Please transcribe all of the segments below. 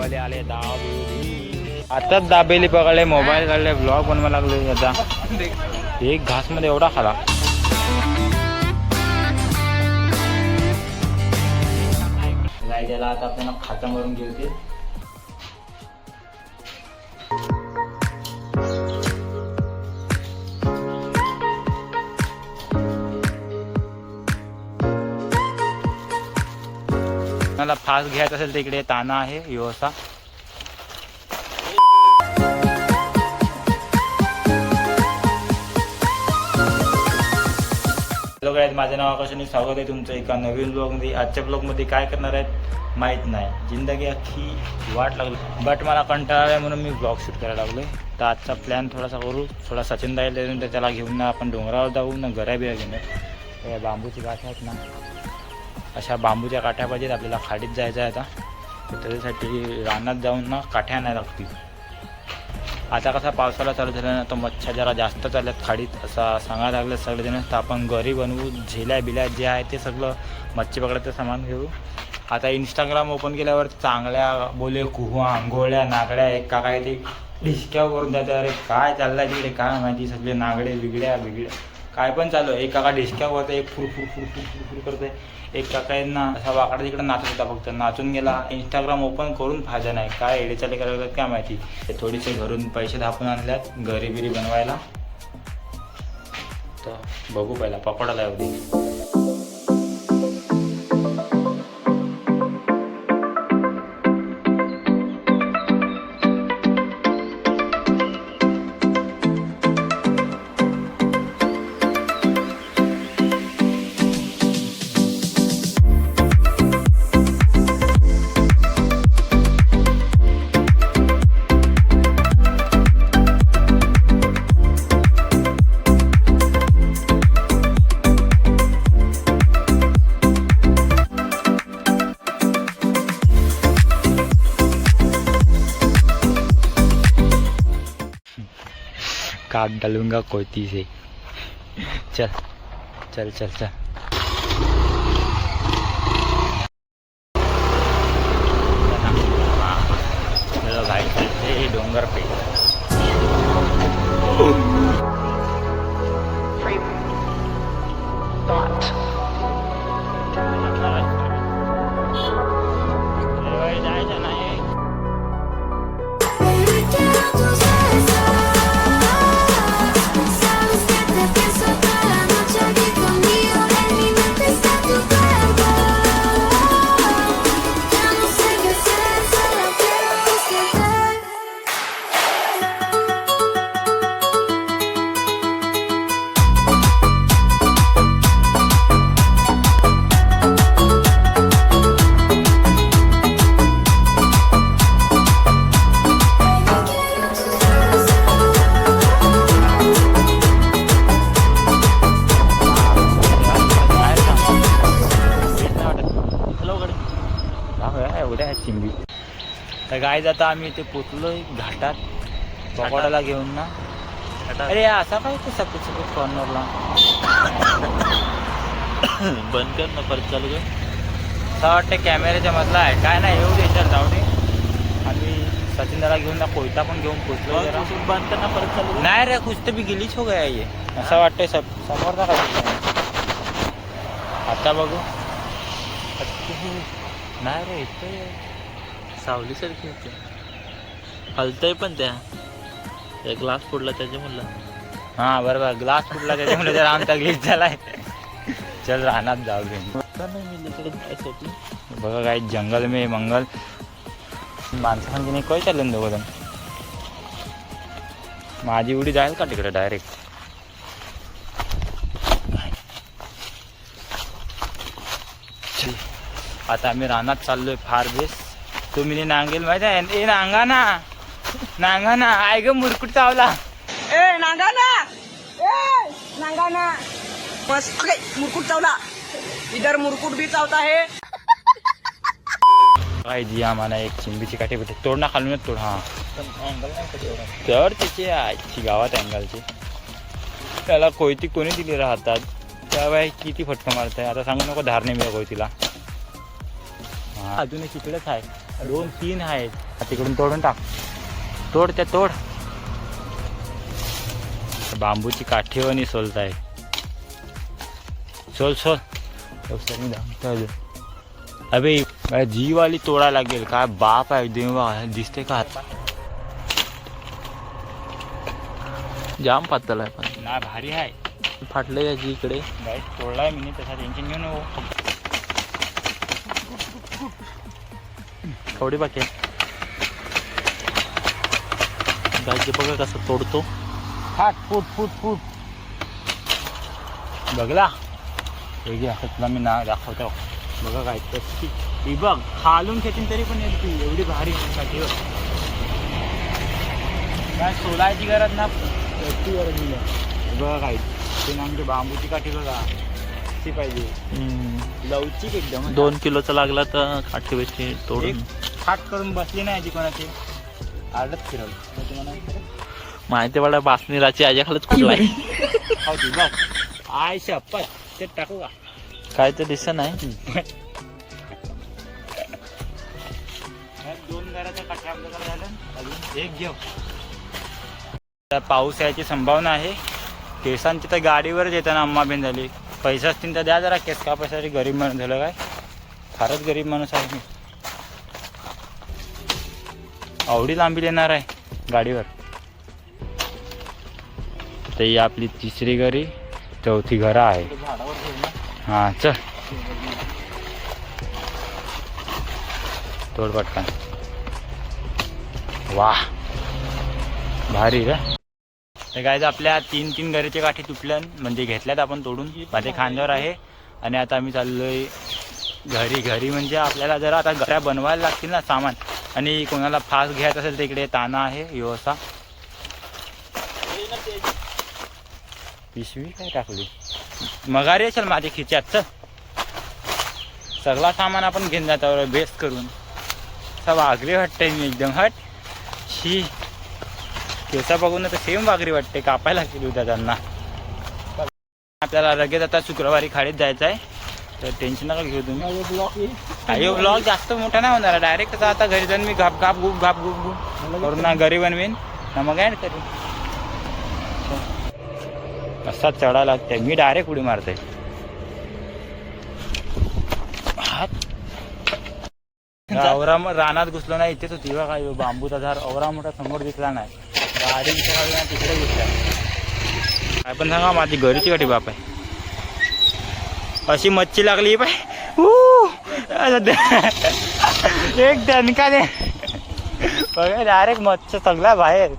Mobile आले दाबेली आताच दाबेली पकडले मोबाईल काढले ब्लॉग बनवा लागले आता. एक घासमध्ये एवढा खाला. गाय त्याला आता आपल्याला खाता मारून घेते मला फास्ट घ्यायचं असेल तर इकडे ताना आहे युवसा हॅलो गाईज माझं नाव आकाश स्वागत आहे तुमचं एका नवीन ब्लॉगमध्ये आजच्या ब्लॉगमध्ये काय करणार आहेत? माहीत नाही. जिंदगी अख्खी वाट लागली. बट मला कंटाळा आहे म्हणून मी ब्लॉग शूट करायला लागलो तर आजचा प्लॅन थोडासा करू. थोडा सचिन दाईल तर त्याला घेऊन ना आपण डोंगरावर जाऊ ना घरा बिरा घेऊन. या बांबूची गाठ आहेत ना. अशा बांबूच्या काठ्या पाहिजेत आपल्याला खाडीत जायचं आहे आता. तर त्याच्यासाठी रानात जाऊन ना काठ्या नाही लागतील. आता कसा पावसाला चालू झाला ना तर मच्छर जरा जास्त चालल्यात खाडीत. असा सांगायला लागलं सगळेजण तर आपण घरी बनवू झेल्या बिल्या जे आहे ते सगळं मच्छी पकडायचं सामान घेऊ. आता इंस्टाग्राम ओपन केल्यावर चांगल्या बोले कुहा आंघोळ्या नागड्या एक का काय ते डिस्क्यावर करून जाते अरे काय चाललंय तिकडे? काय माहिती सगळे नागडे बिगड्या बिगड्या. काय पण चालू आहे. एक काका डिस्क्यावर होतं एक फुर फुर फुर फुर फुर फुर करते एक काकांना असा वाकडा तिकडे नाचत होता फक्त. नाचून गेला. इंस्टाग्राम ओपन करून फायदा नाही. काय एडेचाले करायला काय माहिती? ते थोडेसे घरून पैसे धापून आणल्यात घरी बिरी बनवायला. तर बघू पहिला पकोडाला एवढी काट डालूंगा कोती से। चल चल चल चल। गाय जाता आम्ही इथे पोचलोय घाटात. पकोडाला घेऊन ना. अरे असा काय ते सपीत सपीत कॉर्नरला बंद कर ना परत चालू कर. असं वाटतं कॅमेऱ्याच्या मधला आहे. काय नाही येऊ दे याच्यात जाऊ दे. आम्ही सचिन दादा घेऊन ना कोयता पण घेऊन पोचलो जरा. बंद कर ना परत चालू कर. नाही रे कुछ तर बी गिलीच हो गया ये. असं वाटतंय सप समोरचा काय आता बघू. नाही रे इथे सावली सारखी होते. हलतय पण त्या. ग्लास त्याच्या म्हणला. हा बरोबर. ग्लास फुटला त्याच्यामुळे जर आमचा ग्लिच झालाय. चल रानात जाऊ जायसाठी? बघा काय जंगल मे मंगल. माणसांची नाही काय चाललं दोघं जण? माझी उडी जाईल का तिकडे डायरेक्ट आता आम्ही रानात चाललोय फार बेस तुम्ही नांगेल माहिती आहे. ए नांगा ना नांगा ना आय ग मुरकुट चावला. ए नांगाना. ए नांगाना. बस ओके मुरकुट चावला. इधर मुरकुट भी चावता है काय दिया मला एक चिंबीची काठी भेटते तोड ना खालूनच तोड हा. तर त्याची आजची गावात अँगलची त्याला कोयती कोणी दिली राहतात? त्यावेळी किती फटका मारताय? आता सांगू नको धारणे मी कोयतीला हा. अजून एक इकडेच आहे. दोन तीन आहेत तिकडून तोडून टाक. तोड त्या तोड. बांबूची काठीवानी सोलताय सोल सोल अजून. अबे जीवाली तोडा लागेल. काय बाप आहे देवा. दिसते का हात जाम पातळ आहे पण. ना भारी आहे. फाटले याची इकडे. तोडलाय मी तसा टेन्शन घेऊ थोडी बाकी आहे. गायचे बघा कसं तोडतो. फाट फूट फूट फूट. बघला. हे घे आता तुला मी ना दाखवतो. बघा काय कशी ही बघ खालून खेचून तरी पण येत ती एवढी भारी काठीवर काय सोलायची गरज ना. याची गरज नाही. बघा काय. ते ना आमची बांबूची काठी बघा. ती पाहिजे. लवचिक एकदम. दोन किलोचा लागला तर काठी बेठी तोडून. फाट करून बसली नाही याची कोणाची. आडत फिरवली. तुम्हाला माहिती पडा बासनीराची आज्याखालच कुठला आहे हो ती बघ आय शपथ ते टाकू का? काय ते दिसत नाही. दोन घराचा कठ्या आमचं झालं अजून एक घेऊ. पाऊस यायची संभावना आहे. केसांची तर गाडीवरच येताना अम्मा बेन झाली. पैसे असतील तर द्या जरा केस कापायसाठी गरीब माणूस झालं काय? फारच गरीब माणूस आहे मी. आवडी लांबी देणार आहे गाडीवर. तर ही आपली तिसरी घरी चौथी घरं आहे. हां चल. तोड पटकन. वा. भारी रे. तर काय आपल्या तीन तीन घरीचे काठी तुटल्या म्हणजे घेतल्यात आपण तोडून. माझ्या खांद्यावर आहे. आणि आता आम्ही चाललोय घरी. घरी म्हणजे आपल्याला जरा आता घऱ्या बनवायला लागतील ना सामान. आणि कोणाला फास्ट घ्यायचं असेल तर इकडे ताना आहे यो पिशवी काय टाकली? मगारी असेल माझ्या खिच्यात चल. सगळा सामान आपण घेऊन जातो बेस्ट करून. सब वाघरी वाटते मी एकदम हट. शी. केसा बघून तर सेम वाघरी वाटते कापायला लागतील उद्या त्यांना. आपल्याला लगेच आता शुक्रवारी खाडीत जायचं आहे तर टेन्शन नका घेऊ तुम्ही. अयो ब्लॉग जास्त मोठा नाही होणार. डायरेक्ट आता घरी जाऊन मी घाप घाप गुप घाप गुप गुप करून ना घरी बनवीन. ना मग ॲड करीन. असा चढा लागते मी डायरेक्ट उडी मारते औरा रानात घुसलो नाही इथेच होती. बघा बांबूचा झाड औरा मोठा समोर दिसला नाही. गाडी तिकडे दिसला काय पण सांगा माझी घरीची गाठी बाप आहे. अशी मच्छी लागली पाय एक दणका दे बघा डायरेक्ट मच्छी सगळा बाहेर.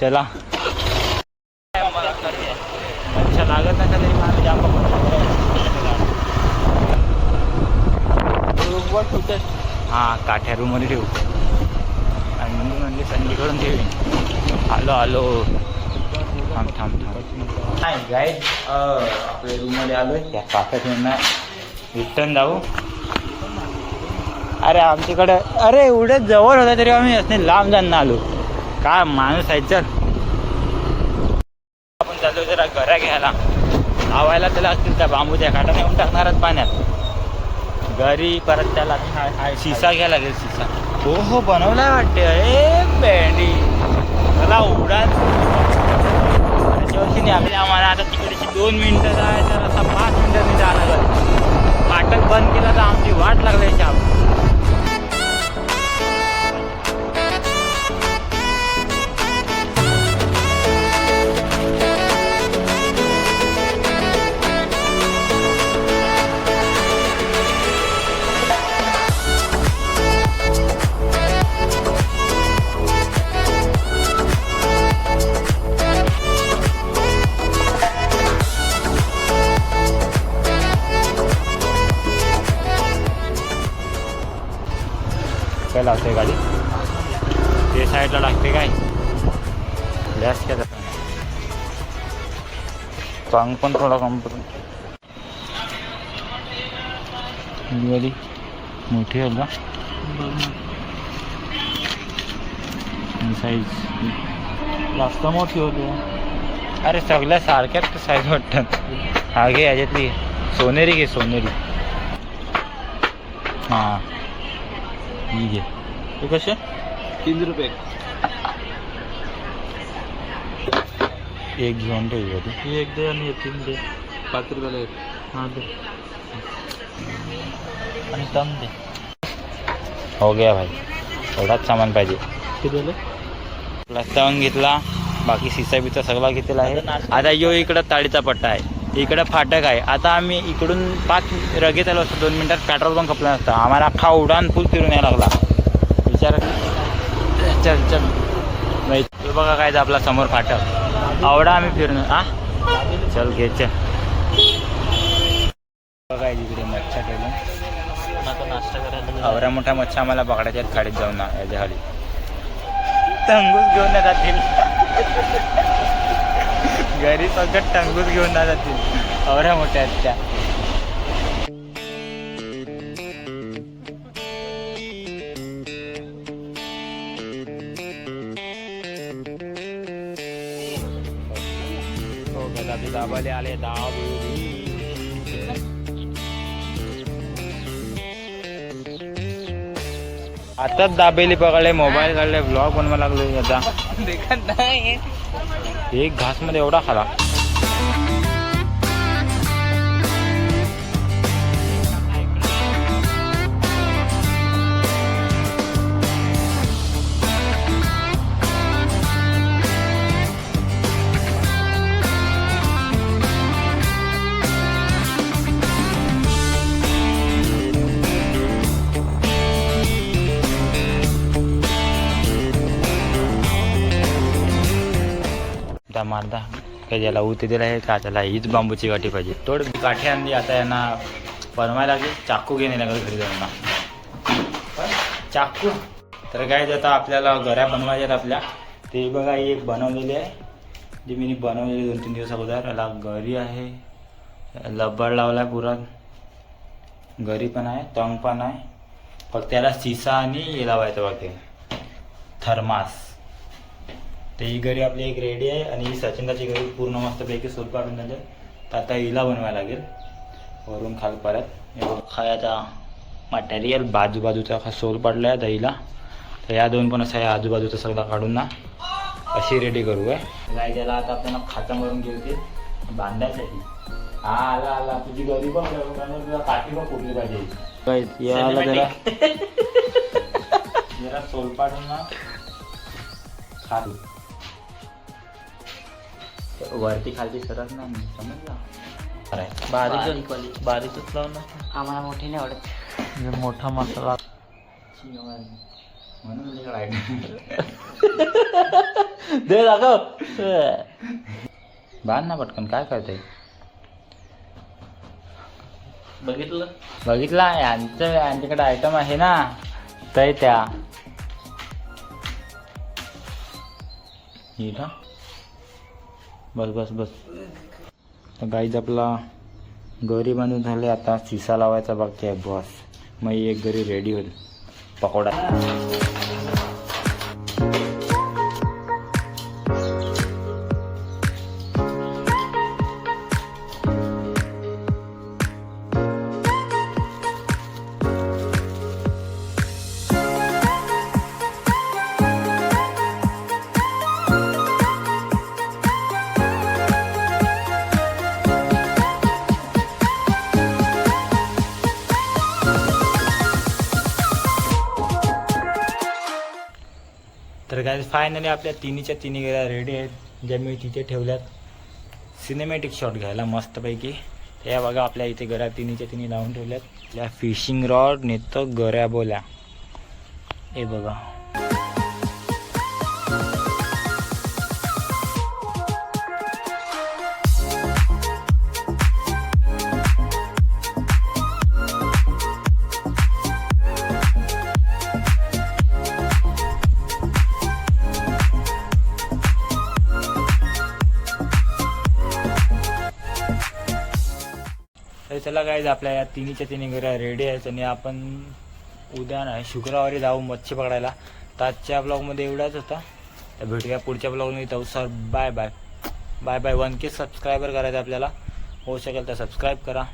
चला. मच्छा लागत नका तरी मला जाम हा काठ्या रूममध्ये ठेवू. आणि म्हणून म्हणजे संजीकडून ठेवीन आलो आलो. थांब थांब थांब. नाही गाईड आपल्या रूममध्ये आलो त्या काठ्या रिटर्न जाऊ. अरे आमच्याकडे अरे एवढं जवळ होतं तरी आम्ही असं लांब जाणं आलो. काय माणूस आहे चल आपण चाललो जरा घरा घ्यायला. लावायला त्याला असतील त्या बांबूच्या काटा नेऊन टाकणारच पाण्यात. घरी परत त्याला शिसा घ्यायला लागेल शिसा. हो हो बनवलाय वाटते अरे बँडी मला उडान त्याच्यावरती आपल्या आम्हाला. आता तिकडेची दोन मिनिटं जायचं असा पाच मिनटं मी जाणार फाटक बंद केलं तर आमची वाट लागल्याची आपण काय लावते गाडी. ते साईडला लागते काय? गॅस काय चांग पण थोडा कम वाली मोठी आहे का साईज जास्त मोठी होती. अरे सगळ्या सारख्याच साईज वाटतात. हा घे याच्यातली. सोनेरी घे सोनेरी. हां. ही घे. हे कसे? तीन रुपये. एक घेऊन होती हे एक दे आणि हे तीन दे. पाच रुपयाला एक. हा दे. आणि तम दे. हो गया भाई. एवढाच सामान पाहिजे. किती दिले रस्त्यावरून घेतला. बाकी सिसा बिसा सगळा घेतलेला आहे. आता यो इकडं ताळीचा पट्टा आहे. इकडं फाटक आहे. आता आम्ही इकडून पाच रगेत आलो असतो. दोन मिनिटात पेट्रोल पण खपलं नसतं. आम्हाला अख्खा उडान फुल फिरून यायला लागला. विचार. चल चल. बघा काय आपला समोर फाटक. आवडा आम्ही फिरून आ चल घे चल. बघा तिकडे मच्छा ठेवून आता नाश्ता करायला जाऊ. आवऱ्या मोठ्या मच्छा आम्हाला पकडायच्या आहेत खाडीत जाऊन ना याच्या खाली. टंगूस घेऊन ना जातील घरी सगळं टंगूस घेऊन ना जातील आवऱ्या मोठ्या आहेत त्या. आताच दाबेली पकडले मोबाईल काढले ब्लॉग बनवा लागलो आता. एक घासमध्ये एवढा खाला. मारता मारता काय ज्याला उते दिला आहे का त्याला हीच बांबूची गाठी पाहिजे. तोड काठी आणली आता यांना बनवायला लागेल. चाकू घेणे लागेल घरी जाऊन. चाकू. तर काय आता आपल्याला घऱ्या बनवायच्या आहेत आपल्या. ते बघा ही एक बनवलेली आहे. जी मी बनवलेली दोन तीन दिवस अगोदर. याला घरी आहे. लब्बड लावला आहे पुरा घरी पण आहे तंग पण आहे. फक्त त्याला सिसा आणि हे लावायचं बघ ते थर्मास. तर ही घरी आपली एक रेडी आहे आणि ही सचिनदाची घरी पूर्ण मस्तपैकी सोल काढून झाले तर आता हिला बनवायला लागेल. वरून खाल परत. खायचा मटेरियल बाजूबाजूचा हा सोल पडला आहे दहीला तर या दोन पण असं आहे आजूबाजूचा सगळा काढून ना अशी रेडी करू आहे गाय त्याला आता आपल्याला खाता मारून घेते बांधायसाठी. हा आला आला. तुझी पण बनवून तुला काठी पण फुटली पाहिजे. याला जरा. जरा सोल पाडून ना खाली वरती खालची सरत नाही समजला. बारीक बारीकच लाव ना आम्हाला मोठी नाही आवडत. म्हणजे मोठा मसाला. म्हणून दे दाखव. बांध ना पटकन काय करते बघितलं? बघितला यांचं यांच्याकडे आयटम आहे ना तर त्या. बस बस बस. तर गाईज आपला गरी बांधून झाले आता सिसा लावायचा बाकी आहे बस मग एक गरी रेडी होईल. पकोडा. फायनली आपल्या तिन्हीच्या तिन्ही गेल्या रेडी आहेत. ज्या मी तिथे ठेवल्यात. सिनेमॅटिक शॉट घ्यायला मस्तपैकी. त्या बघा आपल्या इथे गऱ्या तिन्हीच्या तिन्ही लावून ठेवल्यात. त्या फिशिंग रॉड नेतो गऱ्या बोल्या. हे बघा. चला काय आपल्या या तिन्हीच्या तिन्ही घरा रेडी आहेत आणि आपण उद्या नाही शुक्रवारी जाऊ मच्छी पकडायला. तर आजच्या ब्लॉगमध्ये एवढाच होता. तर भेटूया पुढच्या ब्लॉगमध्ये जाऊ sir bye bye bye bye one K subscriber करायचं आपल्याला. होऊ शकेल तर सबस्क्राईब करा.